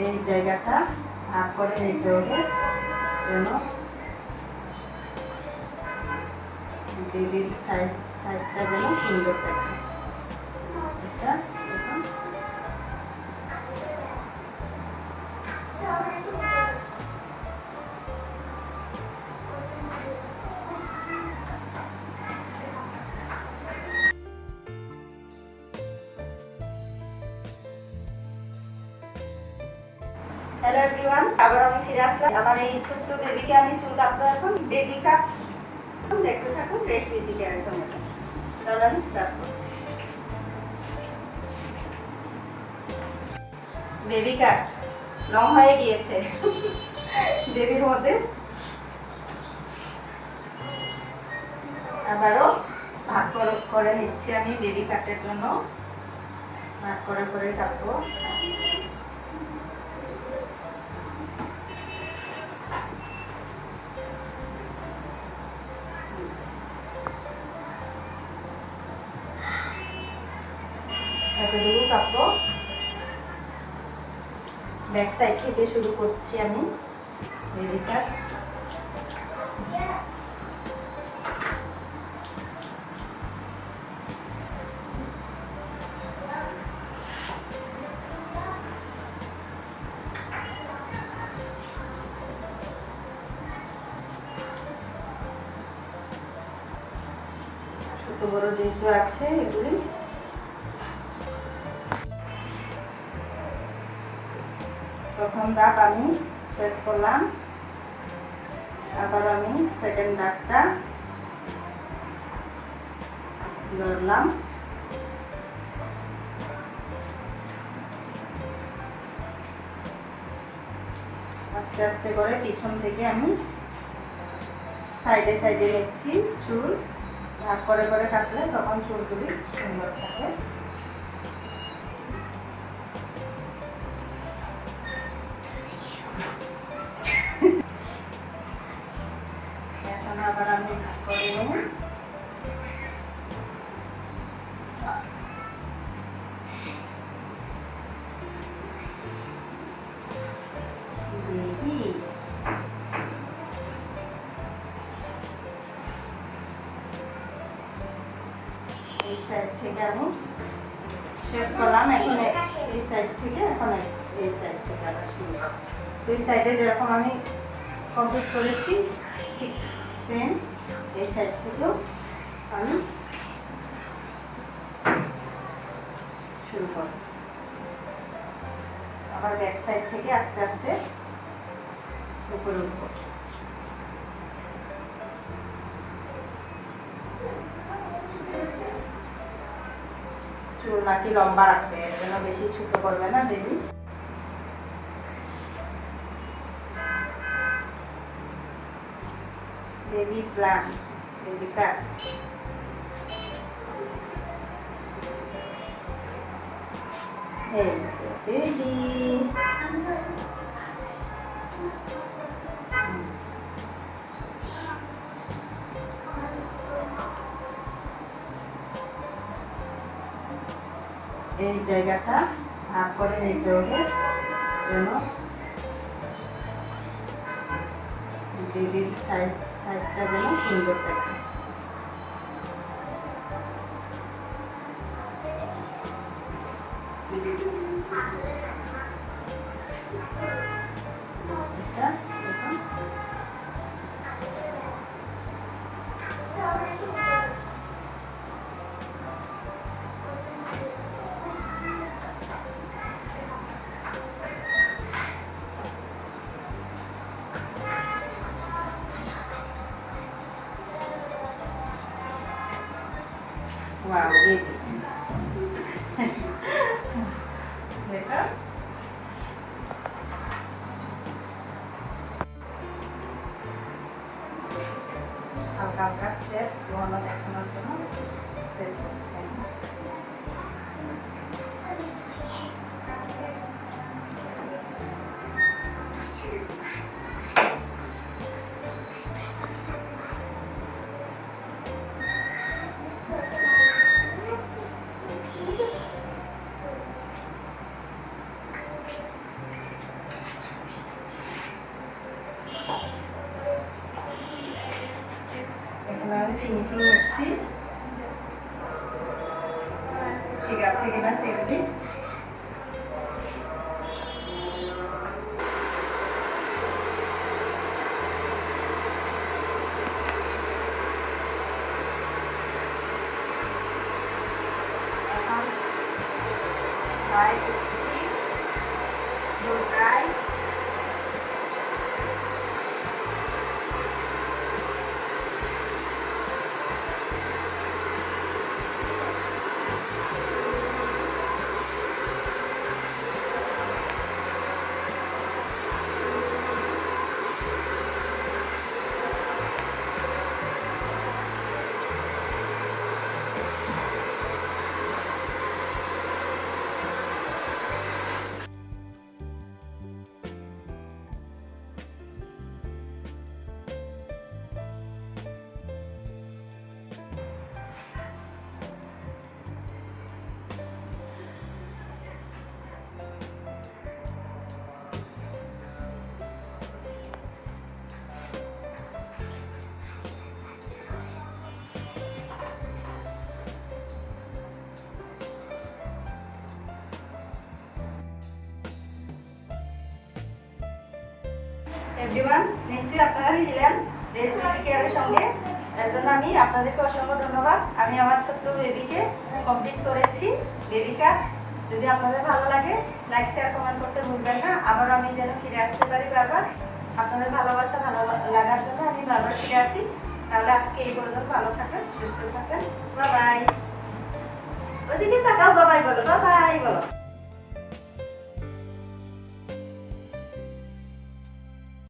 এই জায়গাটা ভাগ করে নিতে হবে যেন বেবির সাইজ সাইজটা যেন সুন্দর থাকে। হ্যালো এভরিওয়ান আবার আমি ফিরে আসলাম। আমার এই ছোট্ট বেবিকে আমি চুল কাটবো এখন। বেবি কাট দেখতে থাকুন রেসিপি দিকে আর সঙ্গে। তাহলে আমি স্টার্ট বেবি কাট লং হয়ে গিয়েছে। বেবির মধ্যে। আবারও ভাগ করে করে নিচ্ছি আমি বেবি কাটের জন্য। ভাগ করে করে কাটবো। এতটুকু কাপড়। ব্যাক সাইড থেকে শুরু করছি আমি। বেবি ছোট বড় যেহেতু আছে এগুলি প্রথম দাগ আমি শেষ করলাম। আবার আমি সেকেন্ড দাগটা ধরলাম। আস্তে আস্তে করে পিছন থেকে আমি সাইডে সাইডে নিচ্ছি চুল। ভাগ করে করে কাটলে তখন চুলগুলি সুন্দর থাকে। এই সাইড থেকে আমি শেষ করলাম। এখন এই সাইড থেকে, এখন এই- সাইড থেকে আবার শুরু। দুই সাইডে যেরকম আমি কমপ্লিট করেছি, ঠিক সেম এই সাইড থেকেও আমি শুরু করব। আবার ব্যাক সাইড থেকে আস্তে আস্তে উপরে উঠবো। চুল নাকি লম্বা রাখবে, এর জন্য বেশি ছোট করবে না baby baby plan baby cut এই বেবি এই জায়গাটা ভাগ করে নিতে হবে যেন সাইজটা যেন সুন্দর থাকে। 哇，我的，那个。ফিনিশিং হচ্ছে। ঠিক আছে কিনা সেগুলি এভরিওয়ান নিশ্চয়ই আপনারা ছিলেন। রেসিপি কেয়ারের সঙ্গে এর জন্য আমি আপনাদেরকে অসংখ্য ধন্যবাদ। আমি আমার ছোট্ট বেবিকে কমপ্লিট করেছি। বেবিকা যদি আপনাদের ভালো লাগে লাইক শেয়ার কমেন্ট করতে ভুলবেন না। আবারও আমি যেন ফিরে আসতে পারি বারবার। আপনাদের ভালোবাসা, ভালো লাগার জন্য আমি বারবার ফিরে আসি। তাহলে আজকে এই পর্যন্ত ভালো থাকেন, সুস্থ থাকেন। বাবাই ওদিকে তাকাও বাবাই বলো বাবাই বলো।